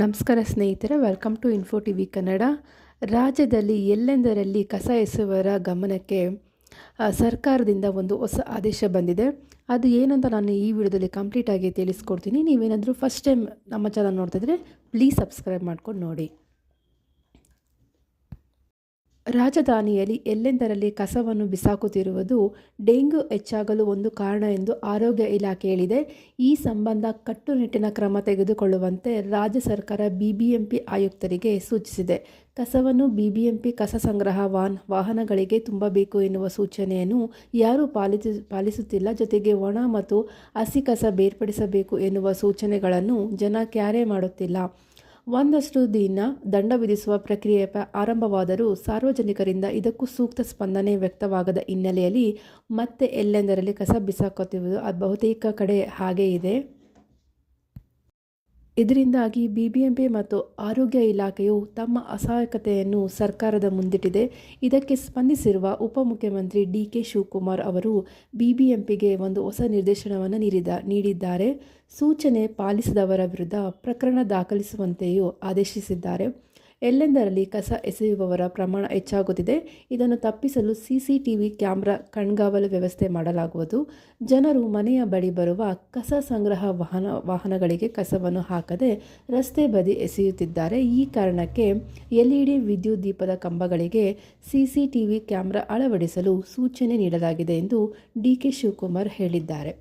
ನಮಸ್ಕಾರ ಸ್ನೇಹಿತರೆ welcome to Info T V Kannada ರಾಜ್ಯದಲ್ಲಿ ಎಲ್ಲೆಂದರಲ್ಲಿ ಕಸ ಎಸೆಯುವವರ ಗಮನಕ್ಕೆ ಸರ್ಕಾರದಿಂದ ಒಂದು ಹೊಸ ಆದೇಶ ಬಂದಿದೆ. ಅದು ಏನಂತ ನಾನು ಈ ವಿಡಿಯೋದಲ್ಲಿ ಕಂಪ್ಲೀಟಾಗಿ ತಿಳಿಸ್ಕೊಡ್ತೀನಿ. ನೀವೇನಾದರೂ ಫಸ್ಟ್ ಟೈಮ್ ನಮ್ಮ ಚಾನಲ್ ನೋಡ್ತಿದ್ರೆ ಪ್ಲೀಸ್ ಸಬ್ಸ್ಕ್ರೈಬ್ ಮಾಡ್ಕೊಂಡು ನೋಡಿ. ರಾಜಧಾನಿಯಲ್ಲಿ ಎಲ್ಲೆಂದರಲ್ಲಿ ಕಸವನ್ನು ಬಿಸಾಕುತ್ತಿರುವುದು ಡೆಂಗ್ಯೂ ಹೆಚ್ಚಾಗಲು ಒಂದು ಕಾರಣ ಎಂದು ಆರೋಗ್ಯ ಇಲಾಖೆ ಹೇಳಿದೆ. ಈ ಸಂಬಂಧ ಕಟ್ಟುನಿಟ್ಟಿನ ಕ್ರಮ ತೆಗೆದುಕೊಳ್ಳುವಂತೆ ರಾಜ್ಯ ಸರ್ಕಾರ ಬಿಬಿಎಂಪಿ ಆಯುಕ್ತರಿಗೆ ಸೂಚಿಸಿದೆ. ಕಸವನ್ನು ಬಿಬಿಎಂಪಿ ಕಸ ಸಂಗ್ರಹ ವಾಹನ, ವಾಹನಗಳಿಗೆ ತುಂಬಬೇಕು ಎನ್ನುವ ಸೂಚನೆಯನ್ನು ಯಾರೂ ಪಾಲಿಸ, ಪಾಲಿಸುತ್ತಿಲ್ಲ. ಜೊತೆಗೆ ಒಣ ಮತ್ತು ಹಸಿ ಕಸ ಬೇರ್ಪಡಿಸಬೇಕು ಎನ್ನುವ ಸೂಚನೆಗಳನ್ನು ಜನ ಕ್ಯಾರೆ ಮಾಡುತ್ತಿಲ್ಲ. ಒಂದಷ್ಟು ದಿನ ದಂಡ ವಿಧಿಸುವ ಪ್ರಕ್ರಿಯೆ ಆರಂಭವಾದರೂ ಸಾರ್ವಜನಿಕರಿಂದ ಇದಕ್ಕೂ ಸೂಕ್ತ ಸ್ಪಂದನೆ ವ್ಯಕ್ತವಾಗದ ಹಿನ್ನೆಲೆಯಲ್ಲಿ ಮತ್ತೆ ಎಲ್ಲೆಂದರಲ್ಲಿ ಕಸ ಬಿಸಾಕುತ್ತಿರುವುದು ಬಹುತೇಕ ಕಡೆ ಹಾಗೇ ಇದೆ. ಇದರಿಂದಾಗಿ ಬಿಬಿಎಂಪಿ ಮತ್ತು ಆರೋಗ್ಯ ಇಲಾಖೆಯು ತಮ್ಮ ಅಸಹಾಯಕತೆಯನ್ನು ಸರ್ಕಾರದ ಮುಂದಿಟ್ಟಿದೆ. ಇದಕ್ಕೆ ಸ್ಪಂದಿಸಿರುವ ಉಪಮುಖ್ಯಮಂತ್ರಿ ಡಿ ಕೆ ಶಿವಕುಮಾರ್ ಅವರು ಬಿಬಿಎಂಪಿಗೆ ಒಂದು ಹೊಸ ನಿರ್ದೇಶನವನ್ನು ನೀಡಿದ, ನೀಡಿದ್ದಾರೆ. ಸೂಚನೆ ಪಾಲಿಸದವರ ವಿರುದ್ಧ ಪ್ರಕರಣ ದಾಖಲಿಸುವಂತೆಯೂ ಆದೇಶಿಸಿದ್ದಾರೆ. ಎಲ್ಲೆಂದರಲ್ಲಿ ಕಸ ಎಸೆಯುವವರ ಪ್ರಮಾಣ ಹೆಚ್ಚಾಗುತ್ತಿದೆ, ಇದನ್ನು ತಪ್ಪಿಸಲು ಸಿಸಿಟಿವಿ ಕ್ಯಾಮ್ರಾ ಕಣ್ಗಾವಲು ವ್ಯವಸ್ಥೆ ಮಾಡಲಾಗುವುದು. ಜನರು ಮನೆಯ ಬಳಿ ಬರುವ ಕಸ ಸಂಗ್ರಹ ವಾಹನ, ವಾಹನಗಳಿಗೆ ಕಸವನ್ನು ಹಾಕದೆ ರಸ್ತೆ ಬದಿ ಎಸೆಯುತ್ತಿದ್ದಾರೆ. ಈ ಕಾರಣಕ್ಕೆ ಎಲ್ಇಡಿ ವಿದ್ಯುತ್ ದೀಪದ ಕಂಬಗಳಿಗೆ ಸಿಸಿಟಿವಿ ಕ್ಯಾಮ್ರಾ ಅಳವಡಿಸಲು ಸೂಚನೆ ನೀಡಲಾಗಿದೆ ಎಂದು ಡಿ ಕೆ ಶಿವಕುಮಾರ್ ಹೇಳಿದ್ದಾರೆ.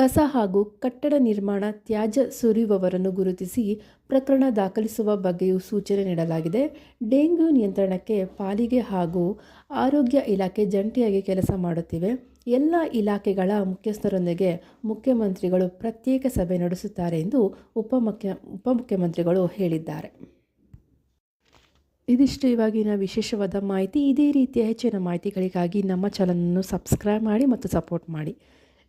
ಕಸ ಹಾಗೂ ಕಟ್ಟಡ ನಿರ್ಮಾಣ ತ್ಯಾಜ್ಯ ಸುರಿಯುವವರನ್ನು ಗುರುತಿಸಿ ಪ್ರಕರಣ ದಾಖಲಿಸುವ ಬಗ್ಗೆಯೂ ಸೂಚನೆ ನೀಡಲಾಗಿದೆ. ಡೆಂಗ್ಯೂ ನಿಯಂತ್ರಣಕ್ಕೆ ಪಾಲಿಗೆ ಹಾಗೂ ಆರೋಗ್ಯ ಇಲಾಖೆ ಜಂಟಿಯಾಗಿ ಕೆಲಸ ಮಾಡುತ್ತಿವೆ. ಎಲ್ಲ ಇಲಾಖೆಗಳ ಮುಖ್ಯಸ್ಥರೊಂದಿಗೆ ಮುಖ್ಯಮಂತ್ರಿಗಳು ಪ್ರತ್ಯೇಕ ಸಭೆ ನಡೆಸುತ್ತಾರೆ ಎಂದು ಉಪಮುಖ್ಯ ಉಪಮುಖ್ಯಮಂತ್ರಿಗಳು ಹೇಳಿದ್ದಾರೆ. ಇದಿಷ್ಟು. ಇವಾಗಿನ ವಿಶೇಷವಾದ ಮಾಹಿತಿ ಇದೇ ರೀತಿಯ ಹೆಚ್ಚಿನ ಮಾಹಿತಿಗಳಿಗಾಗಿ ನಮ್ಮ ಚಾನಲನ್ನು ಸಬ್ಸ್ಕ್ರೈಬ್ ಮಾಡಿ ಮತ್ತು ಸಪೋರ್ಟ್ ಮಾಡಿ.